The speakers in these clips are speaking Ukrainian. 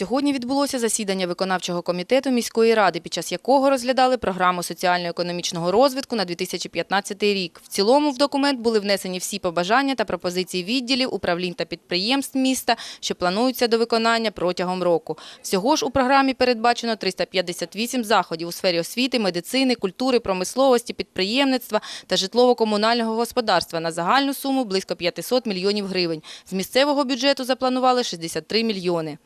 Сьогодні відбулося засідання виконавчого комітету міської ради, під час якого розглядали програму соціально-економічного розвитку на 2015 рік. В цілому в документ були внесені всі побажання та пропозиції відділів, управлінь та підприємств міста, що плануються до виконання протягом року. Всього ж у програмі передбачено 358 заходів у сфері освіти, медицини, культури, промисловості, підприємництва та житлово-комунального господарства на загальну суму близько 500 мільйонів гривень. З місцевого бюджету запланували 63 мільйони.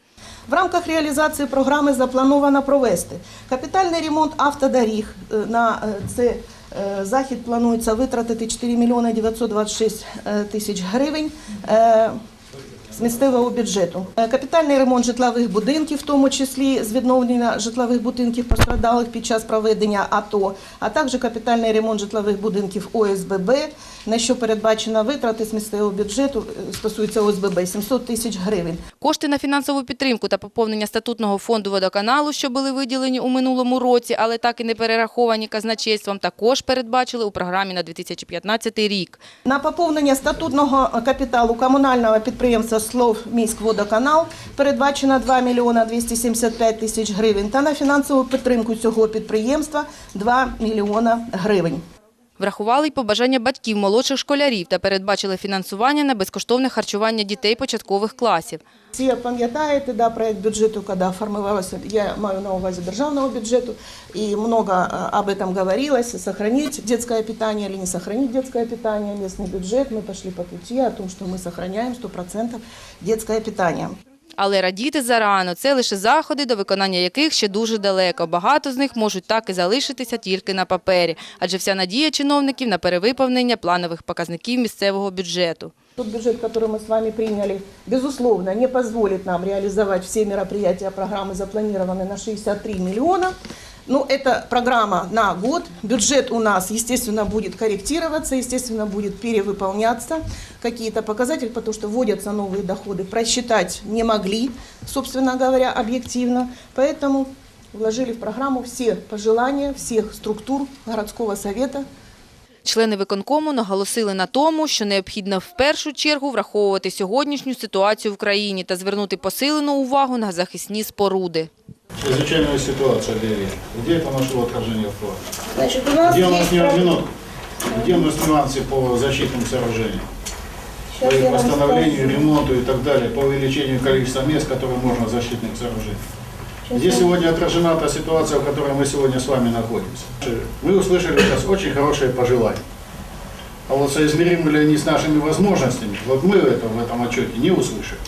В рамках реалізації програми заплановано провести капітальний ремонт автодоріг. Е, На е, це е, захід планується витратити 4 мільйони 926 е, тисяч гривень. З місцевого бюджету Е, капітальний ремонт житлових будинків, в тому числі з відновлення житлових будинків постраждалих під час проведення АТО, а також капітальний ремонт житлових будинків ОСББ, на що передбачено витрати з місцевого бюджету е, стосується ОСББ 700 тисяч гривень. Кошти на фінансову підтримку та поповнення статутного фонду водоканалу, що були виділені у минулому році, але так і не перераховані казначейством, також передбачили у програмі на 2015 рік. На поповнення статутного капіталу комунального підприємства «Слов міськводоканал» передбачено 2 мільйона 275 тисяч гривень та на фінансову підтримку цього підприємства 2 мільйона гривень. Врахували й побажання батьків молодших школярів та передбачили фінансування на безкоштовне харчування дітей початкових класів. Всі пам'ятаєте, да, проект бюджету, коли формувався, я маю на увазі державного бюджету, і много а, об этом говорилось, сохранить детское питание или не сохранить детское питание, местный бюджет, мы пошли по пути о том, что мы сохраняем 100% детское питание. Але радіти зарано – це лише заходи, до виконання яких ще дуже далеко. Багато з них можуть так і залишитися тільки на папері, адже вся надія чиновників на перевиповнення планових показників місцевого бюджету. Тот бюджет, который мы с вами приняли, безусловно, не позволит нам реализовать все мероприятия программы, запланированные на 63 миллиона. Ну, это программа на год. Бюджет у нас, естественно, будет корректироваться, естественно, будет перевыполняться какие-то показатели, потому что вводятся новые доходы. Просчитать не могли, собственно говоря, объективно. Поэтому вложили в программу все пожелания всех структур городского совета, Члени виконкому наголосили на тому, що необхідно в першу чергу враховувати сьогоднішню ситуацію в країні та звернути посилену увагу на захисні споруди. Чрезвычайная ситуация объявили. Где это нашло отражение в плане? Значит, у нас Где у нас не минутку? Где у нас нюансы по защитным сооружениям? По Сейчас я их восстановлению, ремонту и так далее, по увеличению количества мест, которые можно защитных сооружений. Где сегодня отражена та ситуация, в которой мы сегодня с вами находимся? Мы услышали сейчас очень хорошие пожелания. А вот соизмеримы ли они с нашими возможностями, вот мы это в этом отчете не услышали.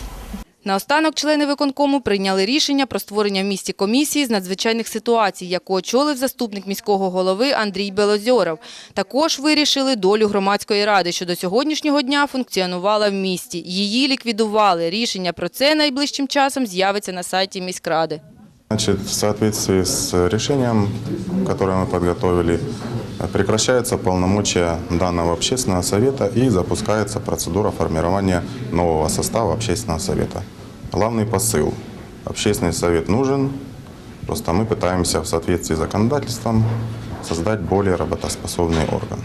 Наостанок члени виконкому прийняли рішення про створення в місті комісії з надзвичайних ситуацій, яку очолив заступник міського голови Андрій Белозьоров. Також вирішили долю громадської ради, що до сьогоднішнього дня функціонувала в місті. Її ліквідували. Рішення про це найближчим часом з'явиться на сайті міськради. Значит, в соответствии с решением, которое мы подготовили, прекращаются полномочия данного общественного совета и запускается процедура формирования нового состава общественного совета. Главный посыл. Общественный совет нужен, просто мы пытаемся в соответствии с законодательством создать более работоспособный орган.